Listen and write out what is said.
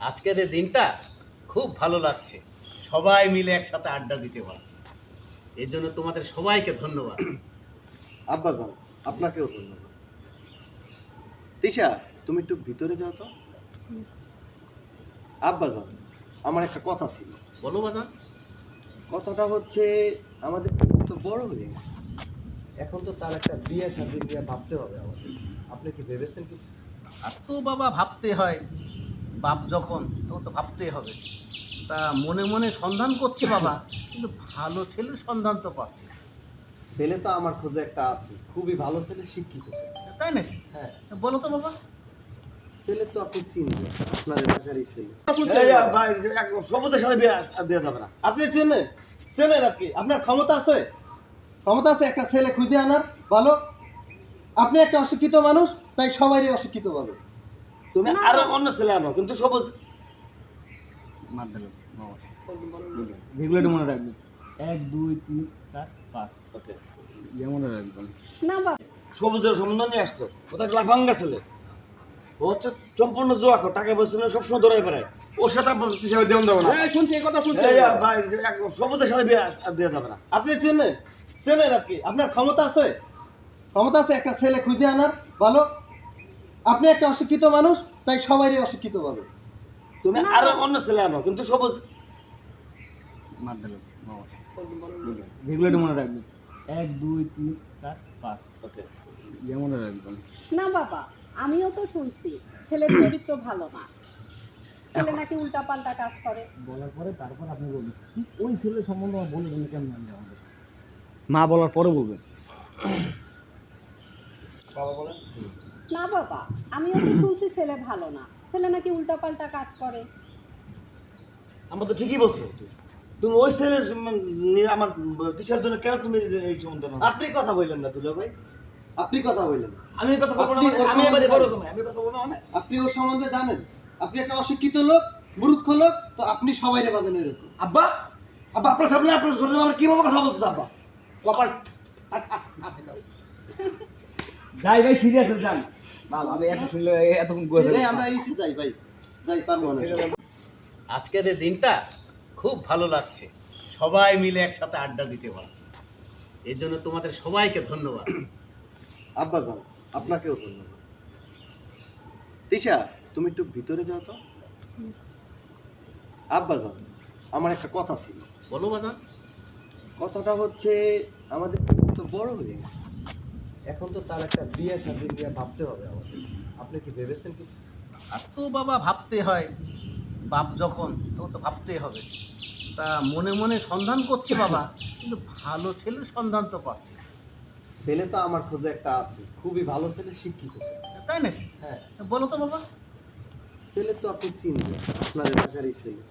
আজকের এই দিনটা খুব ভালো লাগছে। সবাই মিলে একসাথে আড্ডা দিতে পারছি। এর জন্য তোমাদের সবাইকে ধন্যবাদ। আব্বা যান আপনাকেও ধন্যবাদ। তিশা তুমি একটু ভিতরে যাও তো। আব্বা যান আমার একটা কথা ছিল। বলো বাজান। কথাটা হচ্ছে আমাদের তো বড় হয়ে গেছে। এখন তো তার একটা বিয়ে শাদী নিয়ে ভাবতে হবে আমাদের। আপনি কি ভেবেছেন কিছু? আর তো বাবা ভাবতে হয়। বাপ যখন তখন তো ভাবতেই হবে। তা মনে মনে সন্ধান করছি বাবা কিন্তু ভালো ছেলের সন্ধান তো পাচ্ছি। ছেলে তো আমার খোঁজে একটা আছে খুবই ভালো ছেলে শিক্ষিত ছেলে। তাই নাকি? হ্যাঁ। বলো তো বাবা। ছেলে তো আপনি চিনবেন আপনার এলাকারই ছেলে। সবুজের সাথে বিয়ে দিয়ে যাবে না। আপনি চেনেন? চেনেন আপনি? আপনার ক্ষমতা আছে? ক্ষমতা আছে একটা ছেলে খুঁজে আনার ভালো আপনি একটা অশিক্ষিত মানুষ তাই সবারই অশিক্ষিত পাবে তুমি আরও অন্য ছেলে আনো কিন্তু সবুজ। যেগুলো মনে রাখবেন এক দুই তিন চার পাঁচ। ওকে। ইয়ে মনে রাখবেন না বাবা সবুজের সম্বন্ধ নিয়ে আসছো? ওটা একটা লাফাঙ্গা ছেলে? ও হচ্ছে সম্পূর্ণ জোয়া খো টাকা পয়সা নিয়ে সবসময় দৌড়াই বেড়ায়। ওর সাথে আপনার হিসাবে দেওয়া যাবে না। শুনছি এই কথা শুনছি। ভাই সবুজের সাথে বিয়ে দিয়ে যাবে না। আপনি চেনেন চেনেন আপনি আপনার ক্ষমতা আছে? ক্ষমতা আছে একটা ছেলে খুঁজে আনার ভালো আপনি একটা অশিক্ষিত মানুষ তাই সবারই অশিক্ষিত পাবে তুমি আরও অন্য ছেলে আনো কিন্তু সবুজ। মার দিল মনে রাখবেন এক দুই তিন চার পাঁচ। ওকে। ইয়ে মনে রাখবেন না। বাবা আমিও তো শুনছি ছেলের চরিত্র ভালো না। ছেলে নাকি উল্টা পাল্টা কাজ করে। বলার পরে তারপর আপনি বলবেন ওই ছেলের সম্বন্ধে আমার বলবেন কেমন জানবে আমাদের। মা বলার পরে বলবেন। না বাবা আমিও তো শুনছি ছেলে ভালো না। ছেলে নাকি উল্টা পাল্টা কাজ করে। আমরা তো ঠিকই বলছো। তুমি ওই ছেলের নিয়ে আমার টিচার জন্য কেন তুমি এই সম্বন্ধ নাও? আপনি কথা বললেন না দুলা ভাই। আপনি কথা বললেন। আমি কথা বলব না মানে- ওর আমি এবারে সম্বন্ধে বড় জানেন। তুমি আমি কথা বলব না মানে? আপনি ওর সম্বন্ধে জানেন। আপনি একটা অশিক্ষিত লোক মূর্খ লোক তো আপনি সবাই রে পাবেন ওইরকম। আব্বা! আব্বা আপনার সামনে আপনার শরীরে আমরা কীভাবে কথা বলতেছি আব্বা কপাল যাই ভাই সিরিয়াস যান। আজকের এই দিনটা খুব ভালো লাগছে। সবাই মিলে একসাথে আড্ডা দিতে পারছি। এর জন্য তোমাদের সবাইকে ধন্যবাদ। আব্বা যান আপনাকেও ধন্যবাদ। তিশা তুমি একটু ভিতরে যাও তো। আব্বা যান আমার একটা কথা ছিল। বলো বাজান। কথাটা হচ্ছে আমাদের তো বড় হয়ে গেছে। এখন তো তার একটা বিয়ে শাদী নিয়ে ভাবতে হবে আমাদের আপনি কি ভেবেছেন কিছু? আর তো বাবা ভাবতে হয় বাপ যখন তখন তো ভাবতেই হবে। তা মনে মনে সন্ধান করছি বাবা কিন্তু ভালো ছেলের সন্ধান তো পাচ্ছি। না। ছেলে তো আমার খোঁজে একটা আছে খুবই ভালো ছেলে শিক্ষিত ছেলে। তাই নাকি? হ্যাঁ। বলো তো বাবা। ছেলে তো আপনি চিনবেন আপনার এলাকারই ছেলে।